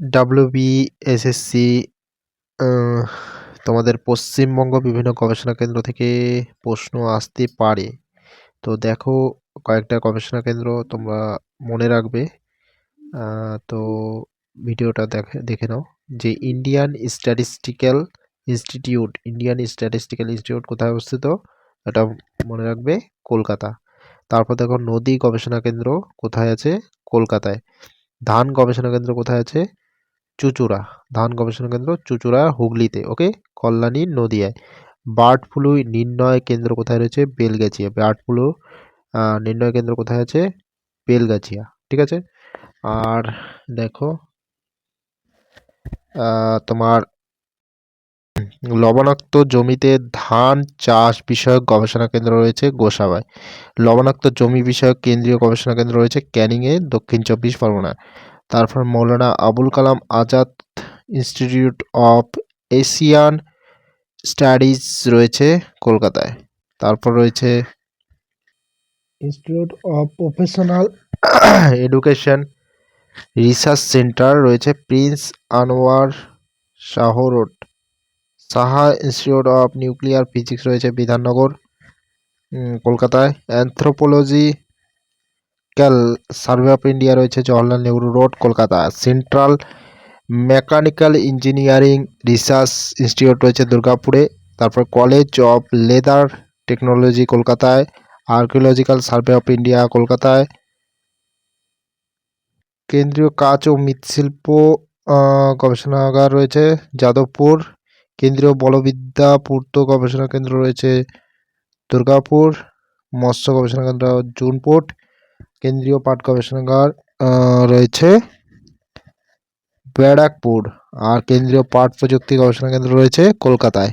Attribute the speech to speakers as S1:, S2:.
S1: WB SSC তোমাদের পশ্চিমবঙ্গ বিভিন্ন গবেষণা কেন্দ্র থেকে প্রশ্ন আসতে পারে। তো দেখো, কয়েকটা গবেষণা কেন্দ্র তোমরা মনে রাখবে। তো ভিডিওটা দেখে দেখে নাও যে Indian statistical institute Indian statistical institute কোথায় অবস্থিত? এটা মনে রাখবে কলকাতা। তারপর দেখো নদী গবেষণা কেন্দ্র কোথায় আছে? কলকাতায়। ধান গবেষণা কেন্দ্র কোথায় আছে? চুচুড়া, ধান গবেষণা কেন্দ্র চুচুড়া, হুগলিতে ওকে কল্যাণী, নদিয়ায়। বার্ড ফ্লু নির্ণয় কেন্দ্র কোথায় রয়েছে? বেলগাছিয়া। বার্ড ফ্লু নির্ণয় কেন্দ্র কোথায় আছে? বেলগাছিয়া, ঠিক আছে? আর দেখো তোমার লবণাক্ত জমিতে ধান চাষ বিষয়ক গবেষণা কেন্দ্র রয়েছে গোসাবায়। লবণাক্ত জমি বিষয়ক কেন্দ্রীয় গবেষণা কেন্দ্র রয়েছে ক্যানিংয়ে, দক্ষিণ চব্বিশ পরগনা তারপর Maulana Abul Kalam Azad institute of Asian studies রয়েছে কলকাতায়। তারপর রয়েছে institute of professional education research centre রয়েছে prince Anwar Shah road Saha institute of nuclear physics রয়েছে বিধাননগর কলকাতায়। Anthropological survey of India রয়েছে Jawaharlal Nehru road Kolkata. Central mechanical engineering research institute রয়েছে, দুর্গাপুরে। তারপর কলেজ অফ লেদার টেকনোলজি কলকাতায়। Archaeological survey of India কলকাতায়। কেন্দ্রীয় কাচ ও মৃৎশিল্প গবেষণাগার রয়েছে, যাদবপুর। কেন্দ্রীয় বলবিদ্যা, পূর্ত গবেষণা কেন্দ্র রয়েছে, দুর্গাপুর। মৎস্য গবেষণা কেন্দ্র জুনপুট কেন্দ্রীয় পাট গবেষণাগার রয়েছে ব্যারাকপুর। আর কেন্দ্রীয় পাট প্রযুক্তি গবেষণা কেন্দ্র রয়েছে কলকাতায়।